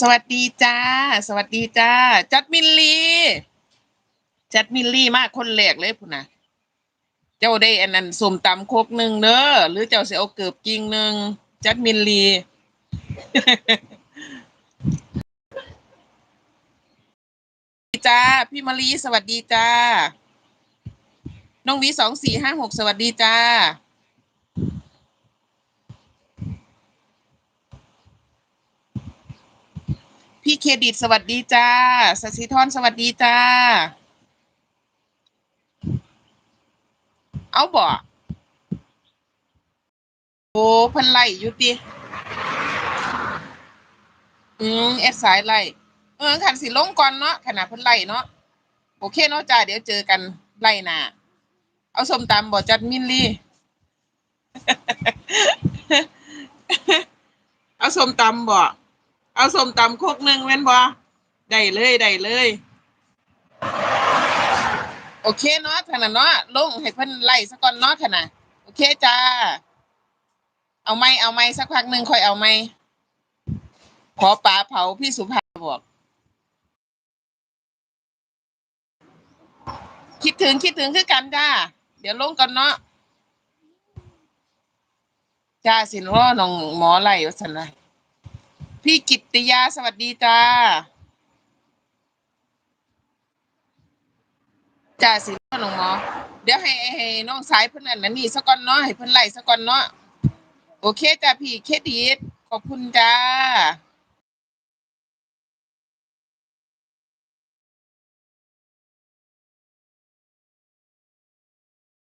สวัสดีจ้า สวัสดีจ้า จัดมิลลีจัดมิลลี่มากคนแรกเลยพุ่นนะเจ้าได้อันนั้นสมตำโคกหนึ่งเด้อหรือเจ้าเสียเอาเกือบกิ่งหนึ่งจัดมิลลีจ้า พี่มะลีสวัสดีจ้า น้องวีสองสี่ห้าหกสวัสดีจ้า พี่เครดิตสวัสดีจ้าสศิธรสวัสดีจ้า เอาบ่โอ้พันไล่อยู่ติอืมแอดสายไล่เออขันสิลงก่อนเนาะขนาดพิ่นไล่เนาะโอเคเนาะจ้าเดี๋ยวเจอกันไล่นาเอาสมตำบ่จัดมินลี่เอาสมตำบ่ เอาส้มตำโคกหนึ่งแม่นบ่ได้เลยได้เลย โอเคเนาะขนาดเนาะลงให้เพิ่นไล่สักก่อนเนาะขนาดโอเคจ้า เอาไหมเอาไหมสักพักหนึ่งค่อยเอาไหมขอปลาเผาพี่สุภาบอกคิดถึงคิดถึงคือกันจ้า เดี๋ยวลงก่อนเนาะจ้าสินว่าน้องหมอไล่วสันนะ พี่กิตติยาสวัสดีจ้าจ่าสินว่าน้องหมอเดี๋ยวให้ให้น้องสายเพื่อนนั่นนี่สักก่อนเนาะให้เพิ่นไล่สักก่อนเนาะโอเคจ้าพี่เคดิตขอบคุณจ้า